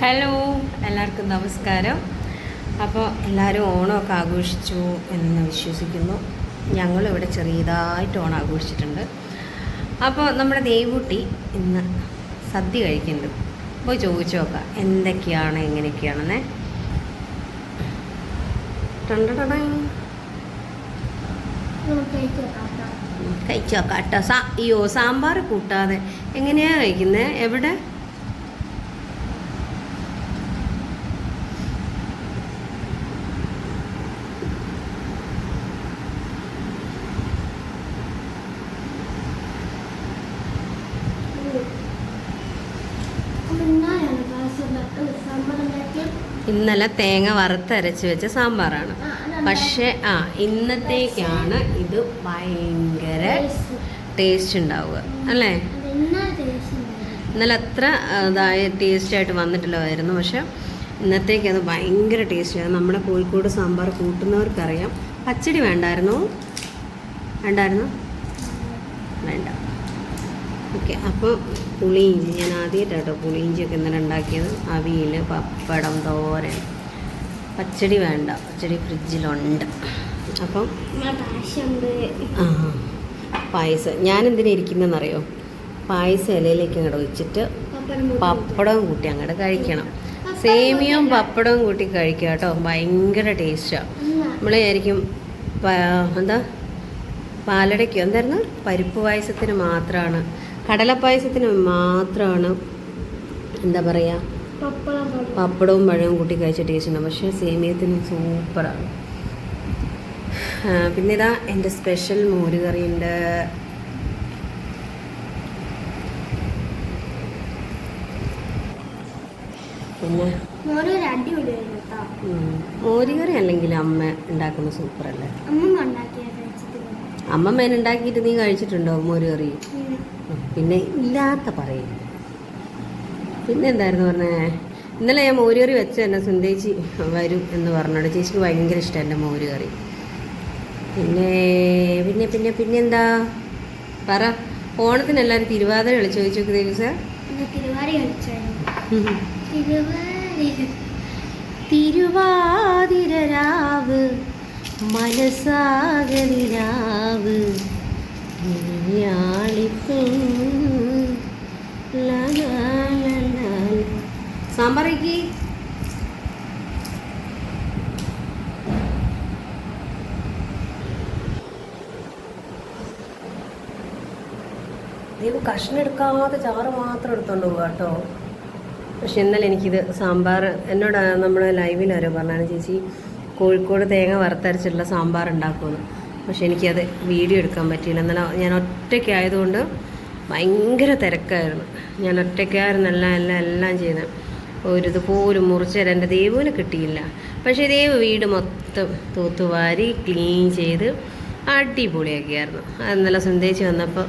Hello എല്ലാവർക്കും നമസ്കാരം. അപ്പോൾ എല്ലാവരും ഓണമൊക്കെ ആഘോഷിച്ചു എന്ന് വിശ്വസിക്കുന്നു. ഞങ്ങളിവിടെ ചെറിയതായിട്ട് ഓണം ആഘോഷിച്ചിട്ടുണ്ട്. അപ്പോൾ നമ്മുടെ ദേവൂട്ടി ഇന്ന് സദ്യ കഴിക്കുന്നുണ്ട്. അപ്പോൾ ചോദിച്ചു നോക്കാം എന്തൊക്കെയാണ് എങ്ങനെയൊക്കെയാണെന്നേ. കഴിച്ചു നോക്കാം. കേട്ടോ. സാ അയ്യോ സാമ്പാർ കൂട്ടാതെ. എങ്ങനെയാണ് കഴിക്കുന്നത് എവിടെ? ഇന്നലെ തേങ്ങ വറുത്തരച്ച് വെച്ച സാമ്പാറാണ്. പക്ഷേ ആ ഇന്നത്തേക്കാണ് ഇത് ഭയങ്കര ടേസ്റ്റ് ഉണ്ടാവുക. അല്ലേ? ഇന്നലെ അത്ര ഇതായ ടേസ്റ്റ് ആയിട്ട് വന്നിട്ടില്ലായിരുന്നു. പക്ഷെ ഇന്നത്തേക്ക് അത് ഭയങ്കര ആണ് നമ്മുടെ കോഴിക്കോട് സാമ്പാർ കൂട്ടുന്നവർക്കറിയാം. പച്ചടി വേണ്ടായിരുന്നു? വേണ്ടായിരുന്നു? വേണ്ട. ഓക്കെ അപ്പോൾ പുളിയിഞ്ചി ഞാൻ ആദ്യമായിട്ടാട്ടോ പുളിയിഞ്ചിയൊക്കെ ഇന്നലെ ഉണ്ടാക്കിയത്. അവിയൽ പപ്പടം തോരൻ. പച്ചടി വേണ്ട. പച്ചടി ഫ്രിഡ്ജിലുണ്ട്. അപ്പം ആ പായസം. ഞാൻ എന്തിനാ ഇരിക്കുന്നതെന്നറിയോ? പായസം ഇലയിലേക്ക് അങ്ങോട്ട് വെച്ചിട്ട് പപ്പടവും കൂട്ടി അങ്ങോട്ട് കഴിക്കണം. സേമിയവും പപ്പടവും കൂട്ടി കഴിക്കുക കേട്ടോ. ഭയങ്കര ടേസ്റ്റാണ് നമ്മൾ ആയിരിക്കും എന്താ? പാലടയ്ക്കോ? എന്തായിരുന്നു? പരിപ്പ് പായസത്തിന് മാത്രമാണ് കടലപ്പായസത്തിന് മാത്രമാണ് എന്താ പറയുക പപ്പടവും പഴവും കൂട്ടി കഴിച്ച ടേസ്റ്റ് ഉണ്ട് പക്ഷേ സേമിയത്തിന് സൂപ്പറാണ്. പിന്നെ ഇതാ എന്റെ സ്പെഷ്യൽ പിന്നെ അടിപൊളിയായിരുന്നു കേട്ടോ. ഉം, മോരുകറി അല്ലെങ്കിൽ അമ്മ ഉണ്ടാക്കുന്ന സൂപ്പറല്ലേ? അമ്മ ഉണ്ടാക്കിയിട്ട് നീ കഴിച്ചിട്ടുണ്ടോ മോരുകറി പിന്നെ ഇല്ലാത്ത പറയും പിന്നെ എന്തായിരുന്നു പറഞ്ഞേ? ഇന്നലെ ഞാൻ മോര് കറി വെച്ച എന്നെ സുന്ദേച്ചി വരും എന്ന് പറഞ്ഞോട് ചേച്ചിക്ക് ഭയങ്കര ഇഷ്ടം എന്റെ മോര് കറി പിന്നെ പിന്നെ പിന്നെ എന്താ പറ. ഓണത്തിന് എല്ലാവരും തിരുവാതിര കളിച്ചു ചോദിച്ചു നോക്ക് ദേവി സാർ തിരുവാതിര രാവ് സാമ്പാറേക്ക്. ദൈവം കഷ്ണം എടുക്കാതെ ചാറ് മാത്രം എടുത്തോണ്ട് പോവാ കേട്ടോ. പക്ഷെ ഇന്നലെ എനിക്കിത് സാമ്പാർ എന്നോട് നമ്മുടെ ലൈവിൽ ആരോ പറഞ്ഞാണ് ചേച്ചി കോഴിക്കോട് തേങ്ങ വറുത്തരച്ചിട്ടുള്ള സാമ്പാർ ഉണ്ടാക്കുമെന്ന്. പക്ഷെ എനിക്കത് വീഡിയോ എടുക്കാൻ പറ്റിയില്ല. എന്നാൽ ഞാൻ ഒറ്റയ്ക്കായതുകൊണ്ട് ഭയങ്കര തിരക്കായിരുന്നു. ഞാൻ ഒറ്റയ്ക്കായിരുന്നു എല്ലാം എല്ലാം എല്ലാം ചെയ്തത്. ഒരു ഇതുപോലും മുറിച്ച് തരാൻ എന്റെ ദേവുവിന് കിട്ടിയില്ല. പക്ഷേ ദേവ് വീട് മൊത്തം തൂത്തുവാരി ക്ലീൻ ചെയ്ത് അടിപൊളിയാക്കിയായിരുന്നു. അത് ഇന്നലെ സന്ദേശിച്ച് വന്നപ്പോൾ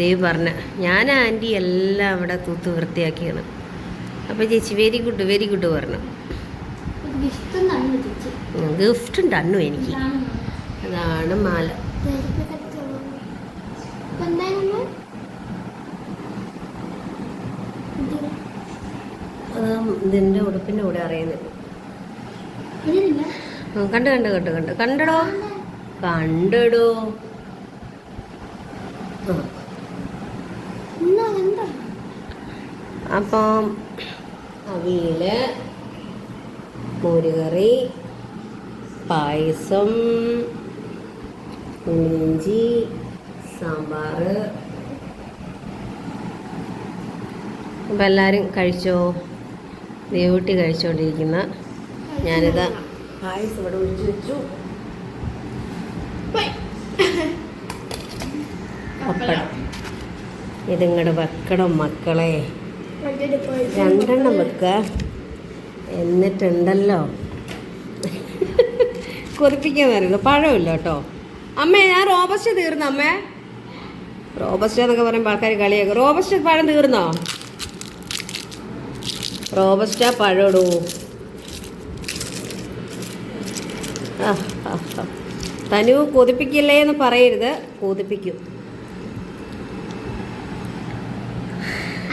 ദേവ് പറഞ്ഞ ഞാൻ ആന്റി എല്ലാം അവിടെ തൂത്ത് വൃത്തിയാക്കിയാണ്. അപ്പോൾ ചേച്ചി വെരി ഗുഡ് വെരി ഗുഡ് പറഞ്ഞു. തന്നെ ഗിഫ്റ്റ് ഉണ്ട് എനിക്ക്. ഇതാണ് മാല. ഇതിന്റെ ഉടുപ്പിന്റെ കൂടെ അറിയുന്നില്ല കണ്ട് കണ്ട് കണ്ട് കണ്ട്. കണ്ടടോ? കണ്ടടോ. അപ്പം അവിയിൽ മോരുകറി പായസം പുളിയിഞ്ചി സാമ്പാർ അപ്പം എല്ലാവരും കഴിച്ചോ? ദേവൂട്ടി കഴിച്ചുകൊണ്ടിരിക്കുന്ന ഞാനിത് പായസം ഇവിടെ ഒഴിച്ചു വെച്ചു. പപ്പടം. ഇതിങ്ങടെ വെക്കണം മക്കളെ. രണ്ടെണ്ണം വെക്ക. എന്നിട്ടുണ്ടല്ലോ. കൊതിപ്പിക്കാൻ പറയുന്നു. പഴമില്ല കേട്ടോ. അമ്മേ ഞാൻ റോബസ്റ്റ് തീർന്നു അമ്മേ. റോബസ്റ്റ് എന്നൊക്കെ പറയുമ്പോൾ ആൾക്കാർ കളിയാക്കും. റോബസ്റ്റ് പഴം തീർന്നോ? റോബസ്റ്റ ആ. തനു കൊതിപ്പിക്കില്ലേ എന്ന് പറയരുത് കൊതിപ്പിക്കും.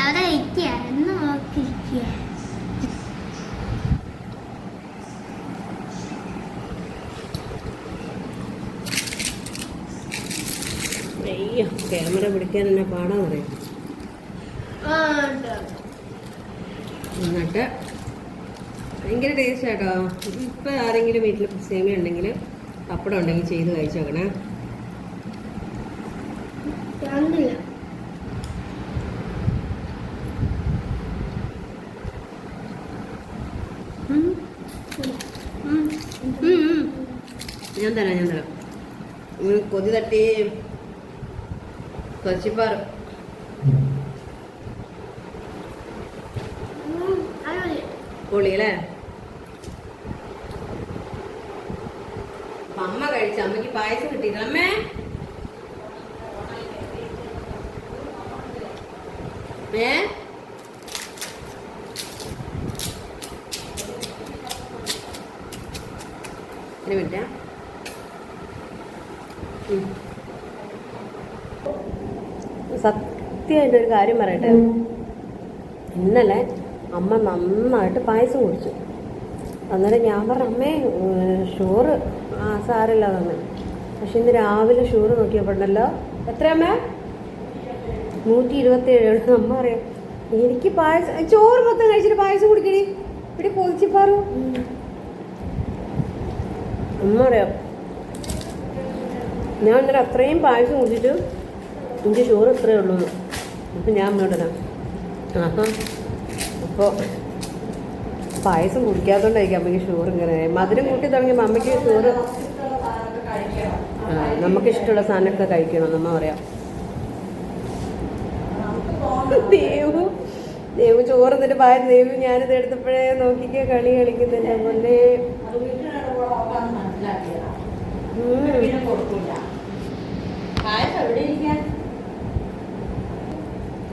അവിടെ ക്യാമറ പിടിക്കാൻ എന്നെ പാടാൻ അറിയാം. എന്നിട്ട് ഭയങ്കര ടേസ്റ്റ് ആട്ടോ ഇപ്പം ആരെങ്കിലും വീട്ടിൽ സേമിയ ഉണ്ടെങ്കിൽ പപ്പടം ഉണ്ടെങ്കിൽ ചെയ്ത് കഴിച്ചു നോക്കണേ. ഞാൻ തരാം ഞാൻ തരാം. കൊതി തട്ടി. കൊച്ചിപ്പാറ്. പൊളി അല്ലേ അമ്മ കഴിച്ച അമ്മയ്ക്ക് പായസം കിട്ടിയില്ല. അമ്മേ. ഏ? ഒരു മിനിറ്റ്. സത്യമായിട്ട് ഒരു കാര്യം പറയട്ടെ? ഇന്നലെ അമ്മ നന്നായിട്ട് പായസം കുടിച്ചു. അന്നേരം ഞാൻ പറഞ്ഞ അമ്മേ ഷുഗറ് ആ സാരില്ല തന്നെ പക്ഷെ ഇന്ന് രാവിലെ ഷുഗർ നോക്കിയപ്പോണ്ടല്ലോ എത്ര അമ്മ? നൂറ്റി ഇരുപത്തി ഏഴ് അമ്മ അറിയാം എനിക്ക് പായസം ചോറ് മൊത്തം കഴിച്ചിട്ട് പായസം കുടിക്കണേ ഇവിടെ കൊതിച്ചിപ്പാറു അമ്മ അറിയാം ഞാൻ ഇന്നലെ അത്രയും പായസം കുടിച്ചിട്ട് എനിക്ക് ഷുഗർ ഇത്രയേ ഉള്ളൂ അപ്പം ഞാൻ അമ്മയോടരാം ആഹാ. അപ്പോൾ പായസം കുടിക്കാത്തോണ്ടായിരിക്കും അമ്മയ്ക്ക് ഷുഗർ ഇങ്ങനെ. മധുരം കൂട്ടി തുടങ്ങിയപ്പോൾ അമ്മയ്ക്ക് ഷുഗർ നമുക്ക് ഇഷ്ടമുള്ള സാധനമൊക്കെ കഴിക്കണം നമ്മ പറയാം. ദേവു ദേവു ചോറ് എന്നിട്ട് പായ ദേവു ഞാനിത് എടുത്തപ്പോഴേ നോക്കിക്കേ കളി കളിക്കുന്നില്ല പോലെ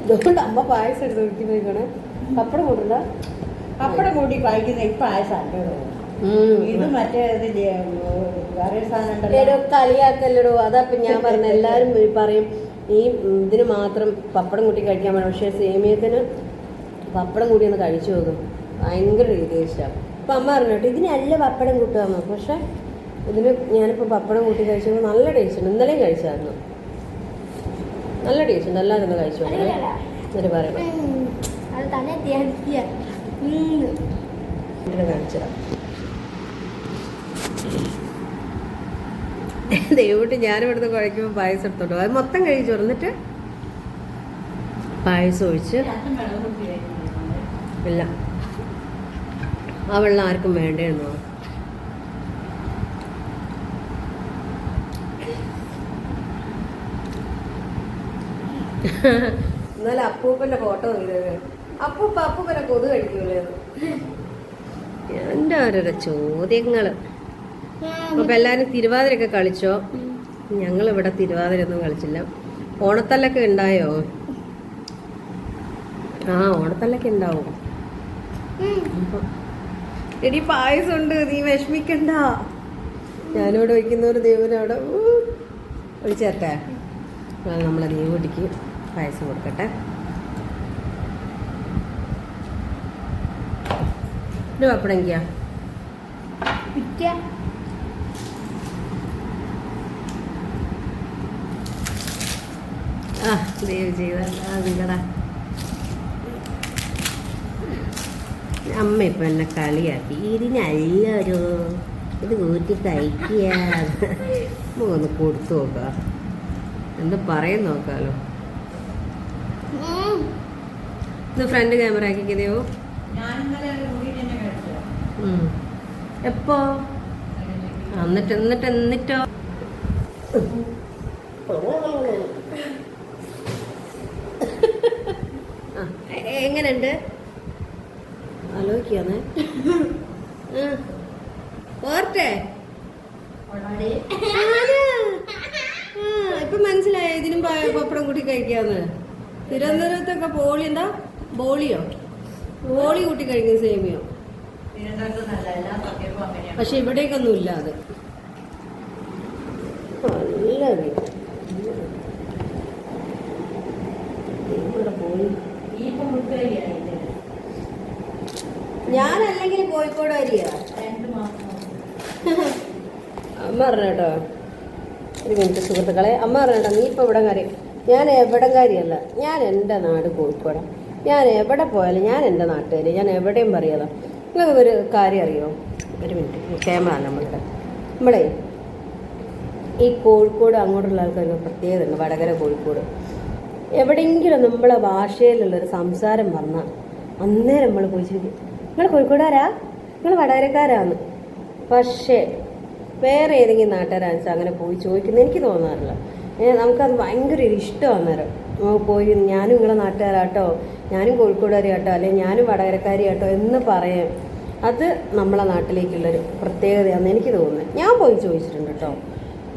ഇതുകൊണ്ട് അമ്മ പായസം എടുത്ത് കുടിക്കുന്നേക്കാണ് പപ്പടം കൂട്ടണ്ട. പപ്പടം കൂട്ടി കഴിക്കുന്ന ഈ പായസം ഇത് മറ്റേ വേറെ സാധനം. കളിയാക്കല്ലടോ. അതാ ഇപ്പൊ ഞാൻ പറഞ്ഞ എല്ലാരും പറയും ഈ ഇതിന് മാത്രം പപ്പടം കൂട്ടി കഴിക്കാൻ പറ്റും പക്ഷേ സേമിയത്തിന് പപ്പടം കൂടി ഒന്ന് കഴിച്ചു നോക്കും. ഭയങ്കര ഇഷ്ടമാണ് അപ്പൊ അമ്മ പറഞ്ഞു കേട്ടോ ഇതിനല്ല പപ്പടം കൂട്ടുക പക്ഷെ ഇതിന് ഞാനിപ്പോൾ പപ്പടം കൂട്ടി കഴിച്ചപ്പോൾ നല്ല ടേസ്റ്റ് ഉണ്ട്. ഇന്നലെയും കഴിച്ചായിരുന്നു. നല്ല ടേസ്റ്റ് എല്ലാവരും ഒന്ന് കഴിച്ചു എന്നിട്ട് പറയണം കാണിച്ചുതരാം. ദൈവട്ട് ഞാനിവിടുന്ന് കുഴയ്ക്കുമ്പോൾ പായസം എടുത്തോട്ടോ. അത് മൊത്തം കഴിച്ചു എന്നിട്ട്? പായസം ഒഴിച്ച്. ഇല്ല. ആ വെള്ളം ആർക്കും വേണ്ടേന്നോ എന്നാലും അപ്പൂപ്പന്റെ ഫോട്ടോ അപ്പൂപ്പ അപ്പൂപ്പനെ കൊതു കഴിക്കൂലേ എന്റെ ഓരോരോ ചോദ്യങ്ങൾ? അപ്പൊ എല്ലാരും തിരുവാതിരൊക്കെ കളിച്ചോ? ഞങ്ങൾ ഇവിടെ തിരുവാതിര ഒന്നും കളിച്ചില്ല. ഓണത്തല്ലൊക്കെ ഉണ്ടായോ? ആ ഓണത്തല്ലൊക്കെ ഉണ്ടാവും. എടി പായസം ഉണ്ട് നീ വിഷമിക്കണ്ട. ഞാനിവിടെ വയ്ക്കുന്നവര് ദൈവനവിടെ ഒഴിച്ചേട്ടെ നമ്മളെ നമ്മളെ ദൈവകുട്ടിക്ക് പായസം കൊടുക്കട്ടെ. ഒരു പപ്പടങ്കിയാ പിടിക്കുക. ആ ദൈവം ചെയ്തടാ അമ്മ ഇപ്പൊ എന്നെ കളിയാക്കി. ഇതിനല്ലൊരു ഇത് കൂട്ടി കഴിക്കുക ഒന്ന് കൊടുത്തു നോക്കാം. എന്താ പറയും നോക്കാലോ. ഇത് ഫ്രണ്ട് ക്യാമറ ആക്കിക്കതയോ. എപ്പോ? എന്നിട്ട് എന്നിട്ട് എന്നിട്ടോ? എങ്ങനെയുണ്ട്? ആലോചിക്കാന്ന് ഓർട്ടെ ഇപ്പൊ മനസ്സിലായോ ഇതിനും പപ്പടം കൂട്ടി കഴിക്കാന്ന്? തിരുവനന്തപുരത്തൊക്കെ പോളി എന്താ? ബോളിയോ. ബോളി കൂട്ടി കഴിക്കും സേമിയോ. പക്ഷെ ഇവിടേക്കൊന്നും ഇല്ല അത്. ഞാനല്ലെങ്കിൽ കോഴിക്കോട് അരിയാ. അമ്മ പറഞ്ഞ കേട്ടോ. ഒരു മിനിറ്റ് സുഹൃത്തുക്കളെ അമ്മ പറഞ്ഞ നീ ഇപ്പൊ ഇവിടെ കറി ഞാൻ എവിടംകാരിയല്ല ഞാൻ എന്റെ നാട് കോഴിക്കോടാണ് ഞാൻ എവിടെ പോയാലും ഞാൻ എന്റെ നാട്ടുകാർ ഞാൻ എവിടെയും പറയാതാ നിങ്ങൾക്ക് ഒരു കാര്യം അറിയോ? ഒരു മിനിറ്റ്. ക്യാമറ നമ്മളുടെ. നമ്മളെ ഈ കോഴിക്കോട് അങ്ങോട്ടുള്ള ആൾക്കാർക്ക് പ്രത്യേകത ഉണ്ട്. വടകര കോഴിക്കോട്. എവിടെയെങ്കിലും നമ്മളെ ഭാഷയിലുള്ളൊരു സംസാരം വന്നാൽ അന്നേരം നമ്മൾ പോയി ചോദിക്കും നിങ്ങൾ കോഴിക്കോടാരാ? നിങ്ങൾ വടകരക്കാരാന്ന്. പക്ഷേ വേറെ ഏതെങ്കിലും നാട്ടുകാരാണെന്ന് അങ്ങനെ പോയി ചോദിക്കുന്നത് എനിക്ക് തോന്നാറില്ല. നമുക്കത് ഭയങ്കര ഒരു ഇഷ്ടമാണ് അന്നേരം. പോയി ഞാനും നിങ്ങളെ നാട്ടുകാരാട്ടോ ഞാനും കോഴിക്കോടുകാരി ആട്ടോ അല്ലെങ്കിൽ ഞാനും വടകരക്കാരി ആട്ടോ എന്ന് പറയാം. അത് നമ്മളെ നാട്ടിലേക്കുള്ളൊരു പ്രത്യേകതയാണെന്ന് എനിക്ക് തോന്നുന്നത് ഞാൻ പോയി ചോദിച്ചിട്ടുണ്ട് കേട്ടോ.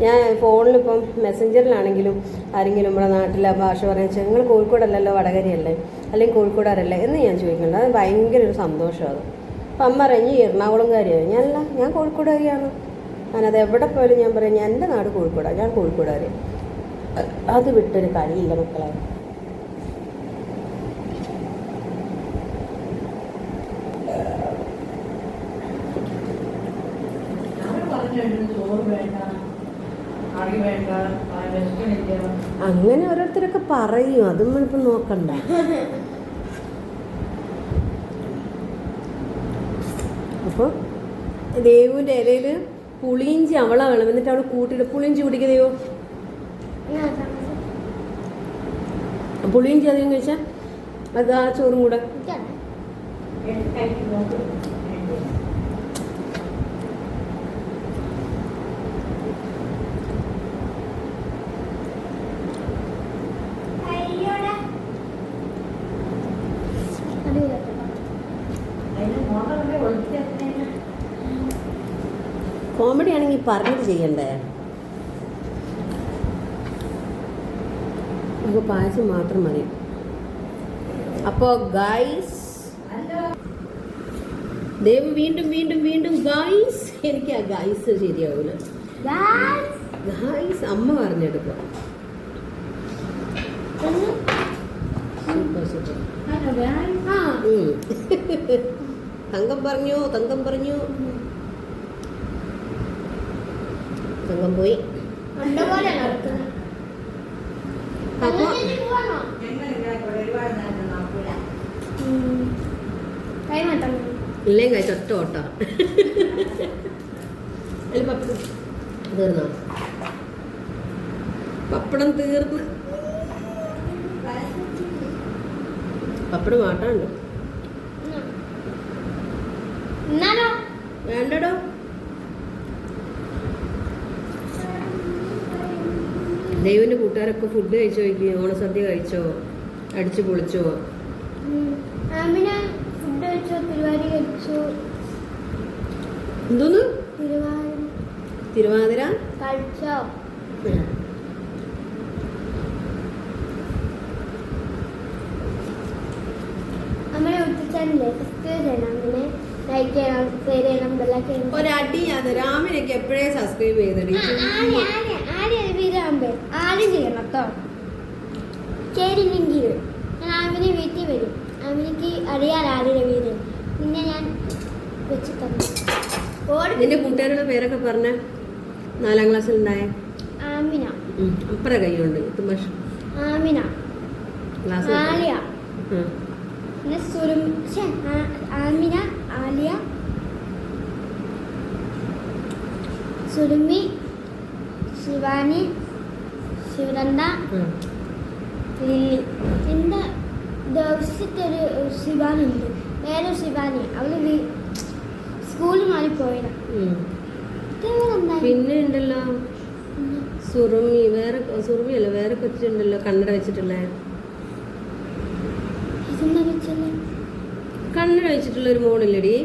ഞാൻ ഫോണിലിപ്പം മെസ്സഞ്ചറിലാണെങ്കിലും ആരെങ്കിലും നമ്മുടെ നാട്ടിലെ ഭാഷ വെച്ചാൽ നിങ്ങൾ കോഴിക്കോടല്ലല്ലോ വടകരയല്ലേ അല്ലെങ്കിൽ കോഴിക്കോടാരല്ലേ എന്ന് ഞാൻ ചോദിക്കുന്നുണ്ട്. അത് ഭയങ്കര ഒരു സന്തോഷമാണ് അപ്പം അമ്മ പറഞ്ഞു എറണാകുളംകാരിയാണ് ഞാനല്ല ഞാൻ കോഴിക്കോടുകാരിയാണ്. ഞാനത് എവിടെ പോയാലും ഞാൻ പറയും എന്റെ നാട് കോഴിക്കോടാണ് ഞാൻ കോഴിക്കോടുകാരി അത് വിട്ടൊരു കാര്യമില്ല മക്കളെ. അങ്ങനെ ഓരോരുത്തരൊക്കെ പറയും. അതും ഇപ്പം നോക്കണ്ട. അപ്പോൾ ദേവുവിന്റെ ഇലയിൽ പുളിയിഞ്ചി അവളാണ്. എന്നിട്ട് അവൾ കൂട്ടിയിട്ട് പുളിയിഞ്ചി കുടിക്കുക ദേവു. പുളിയിഞ്ചി അധികം കഴിച്ചാൽ അത് ആ ചോറും കൂടെ. കോമഡി ആണെങ്കിൽ പറഞ്ഞിട്ട് ചെയ്യണ്ടേ? നമുക്ക് പായസം മാത്രം മതി. അപ്പോൾ ഗൈസ് ദൈവം വീണ്ടും വീണ്ടും വീണ്ടും ഗൈസ് എനിക്ക് ആ ഗൈസ് ശരിയാവൂല. ഗൈസ് അമ്മ ഉം. തങ്കം പറഞ്ഞു തങ്കം പറഞ്ഞു. തങ്കം പോയി. അപ്പൊ ഇല്ലേ കഴിച്ച ഒറ്റ ഓട്ട. തീർന്നോ? പപ്പടം തീർന്ന്. പപ്പടം വാട്ടാണ്ട് വേണ്ടടോ. ദൈവന്റെ കൂട്ടുകാരൊക്കെ ഫുഡ് കഴിച്ചോ ഓണസദ്യ കഴിച്ചോ? അടിച്ചു പൊളിച്ചോ? എന്തോന്ന്? തിരുവാതിര. കഴിച്ചോ? ഒരടി അത് രാമിനൊക്കെ എപ്പോഴേ സബ്സ്ക്രൈബ് ചെയ്തടി? ആ, ആദ്യം ആദ്യം ആദ്യം ഒരു വീഡിയോ ആകുമ്പോൾ ആദ്യം ചെയ്യണം കേട്ടോ ചെയ്തില്ലെങ്കിൽ ഞാൻ അവനെ വീട്ടിൽ വരും. ആമിനിക്ക് അറിയാൻ ആദ്യം വീട്. പിന്നെ ഞാൻ വെച്ച് തന്നു. നിന്റെ കൂട്ടുകാരുടെ പേരൊക്കെ പറഞ്ഞ നാലാം ക്ലാസ്സിൽ ഉണ്ടായ? ആമിന. അപ്പറ കൈയുണ്ട് ആമിന. ആലിയ. പിന്നെ സുരും ആമിന ആലിയ. സുരുമി ശിവാനി ശിവനന്ദ. ലില്ലി എന്റെ ദിവസത്തെ ഒരു ശിവാനി ഉണ്ട് വേറൊരു ശിവാനി. അവൾ സ്കൂളിൽ മാറി പോയതാ. പിന്നെ ഉണ്ടല്ലോ? സുറുമി. വേറെ സുറുമി അല്ല വേറെ കൊച്ചുണ്ടല്ലോ? കണ്ണട വെച്ചിട്ടുള്ള. കണ്ണട വെച്ചിട്ടുള്ള ഒരു മോളില്ലടി.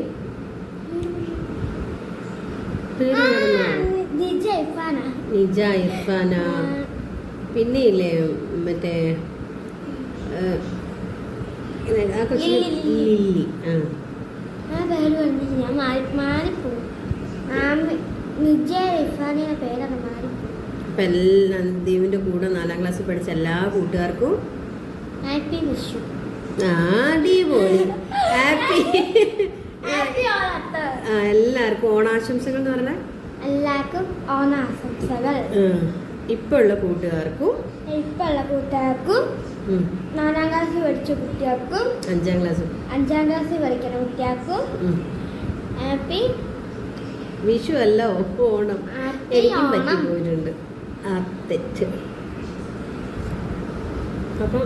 നിജ ഇർഫാന. പിന്നെ ഇല്ലേ മറ്റേ ആ, ലില്ലി, പേര് പറഞ്ഞിട്ട് ഞാൻ പേരൊക്കെ അപ്പം എല്ലാ കൂടെ നാലാം ക്ലാസ് പഠിച്ച എല്ലാ കൂട്ടുകാർക്കും ഹാപ്പി വിഷു അടിപൊളി. ഹാപ്പി എല്ലാവർക്കും ഓണാശംസകൾ എന്ന് പറഞ്ഞാൽ? എല്ലാവർക്കും ഓണാശംസകൾ. ഇപ്പോൾ ഉള്ള കൂട്ടുകാർക്കും ഇപ്പൊ ഉള്ള കൂട്ടുകാർക്കും നാലാം ക്ലാസ്സിൽ പഠിച്ച കുട്ടികൾക്കും അഞ്ചാം ക്ലാസ് അഞ്ചാം ക്ലാസ്സിൽ പഠിക്കുന്ന കുട്ടികൾക്കും ഹാപ്പി വിഷു അല്ല ഓണം. എനിക്കും പറ്റി പോയിട്ടുണ്ട്. ആ തെറ്റ് അപ്പം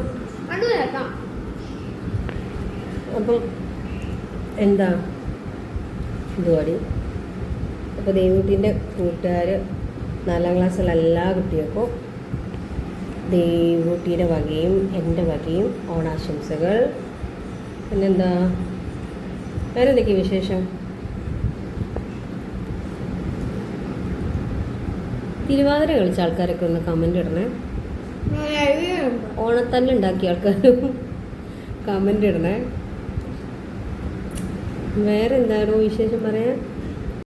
അപ്പം എന്താ? ഇതുപാടി അപ്പോൾ ദേവൂട്ടിന്റെ കൂട്ടുകാർ നാലാം ക്ലാസ്സിലെ എല്ലാ കുട്ടികൾക്കും ദേവൂട്ടിയുടെ വകയും എന്റെ വകയും ഓണാശംസകൾ. പിന്നെന്താ? വേറെ എന്തൊക്കെ വിശേഷം? തിരുവാതിര കളിച്ച ആൾക്കാരൊക്കെ ഒന്ന് കമന്റ് ഇടണേ. ഓണത്തല്ല് ഉണ്ടാക്കിയ ആൾക്കാരും കമന്റ് ഇടണേ. വേറെ എന്താണോ വിശേഷം പറയാൻ?